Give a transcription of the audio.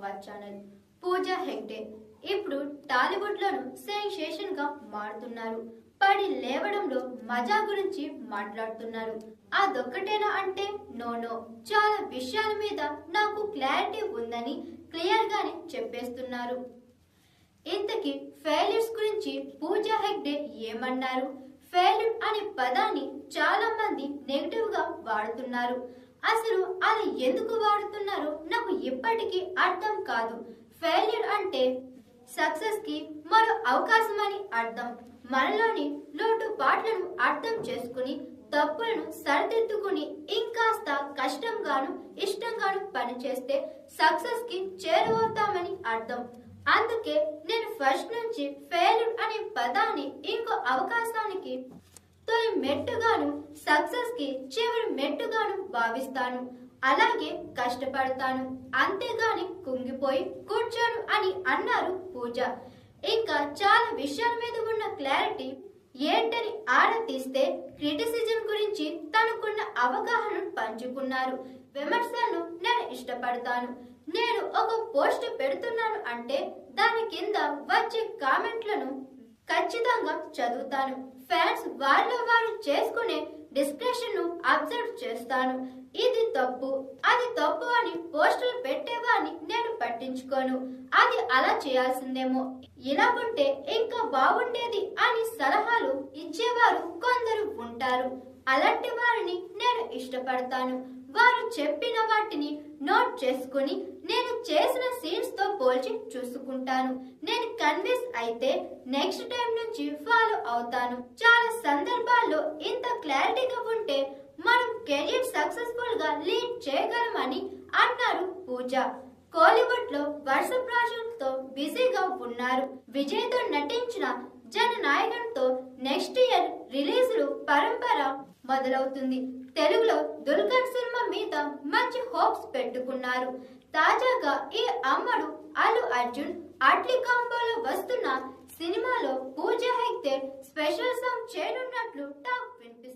హెగ్డే. ఇప్పుడు టాలీవుడ్ లోను సెన్సేషన్గా మారుతున్నారు. పడి లేవడంలో మజా గురించి మాట్లాడుతున్నారు. అదొక్కటేనా అంటే నో నో. చాలా విషయాల మీద నాకు క్లారిటీ ఉందని క్లియర్ గానే చెప్పేస్తున్నారు. ఇంతకీ ఫెయిల్యూర్స్ గురించి పూజా హెగ్డే ఏమన్నారు? ఫెయిల్యూర్ అనే పదాన్ని చాలా మంది నెగిటివ్గా వాడుతున్నారు. అసలు అది ఎందుకు వాడుతున్నారో ఇప్పటికీ అర్థం కాదు. ఫెయిల్యూర్ అంటే సక్సెస్కి మరో అవకాశం అని అర్థం. మనలోని లోటుపాట్లను అర్థం చేసుకుని తప్పులను సరిదిద్దుకుని ఇంకాస్త కష్టంగాను ఇష్టంగాను పనిచేస్తే సక్సెస్కి చేరువవుతామని అర్థం. అందుకే నేను ఫస్ట్ నుంచి ఫెయిల్యూర్ అనే పదాన్ని ఇంకో అవకాశానికి చివరి మెట్టుగాను సక్సెస్కి చివరి మెట్టుగాను భావిస్తాను. అలాగే కష్టపడతాను. అంతేగాని కుంగిపోయి కూర్చోను అని అన్నారు పూజ. ఇంకా చాలా విషయాల మీద ఉన్న క్లారిటీ ఏంటని ఆరా తీస్తే క్రిటిసిజం గురించి తనకున్న అవగాహనను పంచుకున్నారు. విమర్శలను నేను ఇష్టపడతాను. నేను ఒక పోస్ట్ పెడుతున్నాను అంటే దాని కింద వచ్చే కామెంట్లను ఖచ్చితంగా చదువుతాను. ఫ్యాన్స్ వారిలో వారు చేసుకునే డిస్కషన్ను అబ్జర్వ్ చేస్తాను. ఇది తప్పు అది తప్పు అని పోస్టులు పెట్టేవాడిని నేను పట్టించుకోను. అది అలా చేయాల్సిందేమో. ఇలా ఉంటే ఇంకా బాగుండేది అని సలహాలు ఇచ్చేవారు కొంత ఉంటారు. అలాంటి వారిని నేను ఇష్టపడతాను. వారు చెప్పిన వాటిని నోట్ చేసుకుని నేను చేసిన సీన్స్తో పోల్చి చూసుకుంటాను. నేను కన్విన్స్ అయితే నెక్స్ట్ టైం నుంచి ఫాలో అవుతాను. చాలా సందర్భాల్లో ఇంత క్లారిటీగా ఉంటే మనం కెరీర్ సక్సెస్ఫుల్గా లీడ్ చేయగలమని అన్నారు పూజ. కోలీవుడ్లో వరుస ప్రాజెక్ట్తో బిజీగా ఉన్నారు. విజయ్తో నటించిన జననాయకంతో నెక్స్ట్ ఇయర్ రిలీజ్లు పరంపర మొదలవుతుంది. తెలుగులో దుల్కర్ సినిమా మీద మంచి హోప్స్ పెట్టుకున్నారు. తాజాగా ఈ అమ్మడు అల్లు అర్జున్ అట్లీ కాంబోలో వస్తున్న సినిమాలో పూజ హెగ్దే స్పెషల్ సాంగ్ చేయనున్నట్లు టాక్ వినిపిస్తుంది.